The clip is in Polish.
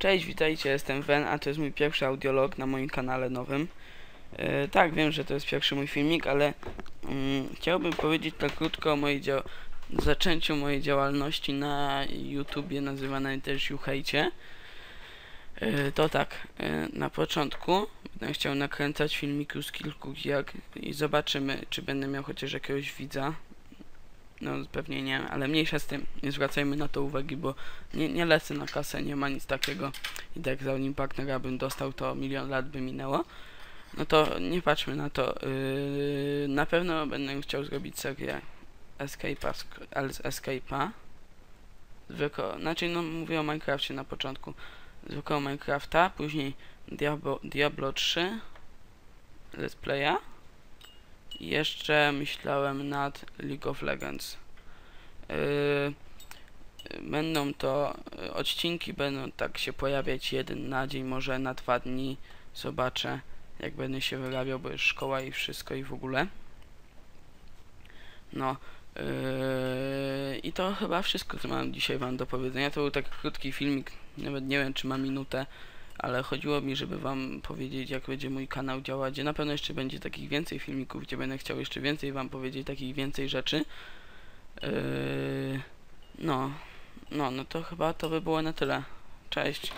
Cześć, witajcie, jestem Wen, a to jest mój pierwszy audiolog na moim kanale nowym. E, tak, wiem, że to jest pierwszy mój filmik, ale mm, chciałbym powiedzieć tak krótko o mojej zaczęciu mojej działalności na YouTubie nazywanej też Juhejcie. E, to tak, e, na początku będę chciał nakręcać filmiku z kilku jak i zobaczymy, czy będę miał chociaż jakiegoś widza. No pewnie nie, ale mniejsza z tym. Nie zwracajmy na to uwagi, bo nie, nie lecę na kasę, nie ma nic takiego. I tak zanim partnera bym dostał, to milion lat by minęło. No to nie patrzmy na to. Yy, na pewno będę chciał zrobić serię Escape'a, Escape'a. Zwykło, znaczy no mówię o Minecrafcie na początku. Zwykłego Minecrafta, później Diablo, Diablo 3 Let's Playa. Jeszcze myślałem nad League of Legends. Yy, będą to yy, odcinki, będą tak się pojawiać jeden na dzień, może na dwa dni. Zobaczę, jak będę się wyrabiał, bo jest szkoła i wszystko i w ogóle. No. Yy, I to chyba wszystko, co mam dzisiaj wam do powiedzenia. To był tak krótki filmik, nawet nie wiem, czy ma minutę, ale chodziło mi, żeby wam powiedzieć, jak będzie mój kanał działać. Na pewno jeszcze będzie takich więcej filmików, gdzie będę chciał jeszcze więcej wam powiedzieć, takich więcej rzeczy. Yy, no, no, no to chyba to by było na tyle. Cześć.